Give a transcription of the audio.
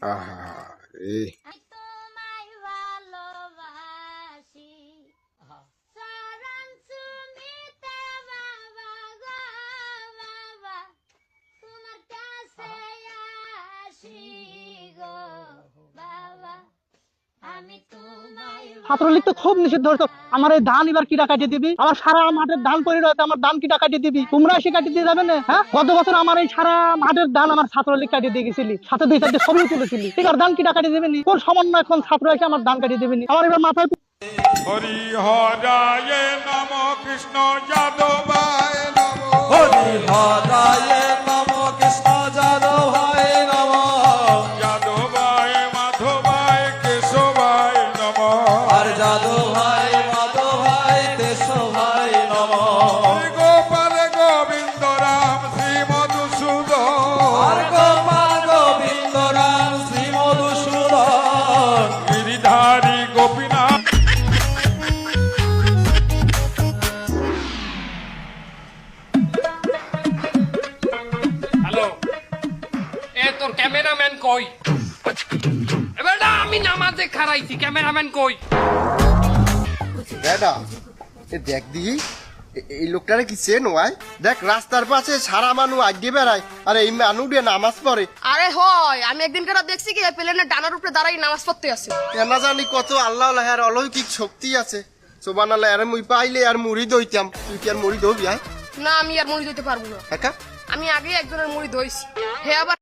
Ah, e... She Chhatra League তো খুব নিষিদ্ধ হতো আমার এই ধান এবার কিটা কাটিয়ে দিবি? আমার সারা মাঠের ধান পড়ে রয়েছে, আমার ধান কিটা কাটিয়ে দিবি? তোমরা এসে কাটিয়ে দিয়ে যাবে না হ্যাঁ? গত বছর আমার এই সারা মাঠের ধান আমার ছাত্রলীগ কাটিয়ে দিয়ে গেছিলি, সাথে দুই চারটে ছবিও তুলেছিলি। আছে ধান কিটা কাটিয়ে দিবি কোন সমন্বয় এখন ছাত্র এসে আমার ধান কাটিয়ে দিবি আমার এবার মাথায় হরি হরায় নম কৃষ্ণ যাদবায় তোর ক্যামেরাম্যান কই? না, আমি নামাজে খারাইছি ক্যামেরাম্যান কই? দাদা এ দেখ দিই এ- এই লোকটারে কি চেন ওয়াই? দেখ রাস্তার পাশে সারা মানুষ আগে বেড়ায় আর এই মানুষ দিয়ে নামাজ পড়ে। আরে হয় আমি একদিন কারা দেখছি কি প্লেনের ডানার উপরে দাঁড়াই নামাজ পড়তে আছে। কেনা জানি কত আল্লাহ আর অলৌকিক শক্তি আছে। সোবান আল্লাহ আর মুই পাইলে আর মুড়ি দইতাম। তুই কি আর মুড়ি দবি আয় না আমি আর মুড়ি দিতে পারব না। একা? আমি আগে একজনের মুড়ি ধইছি হে আবার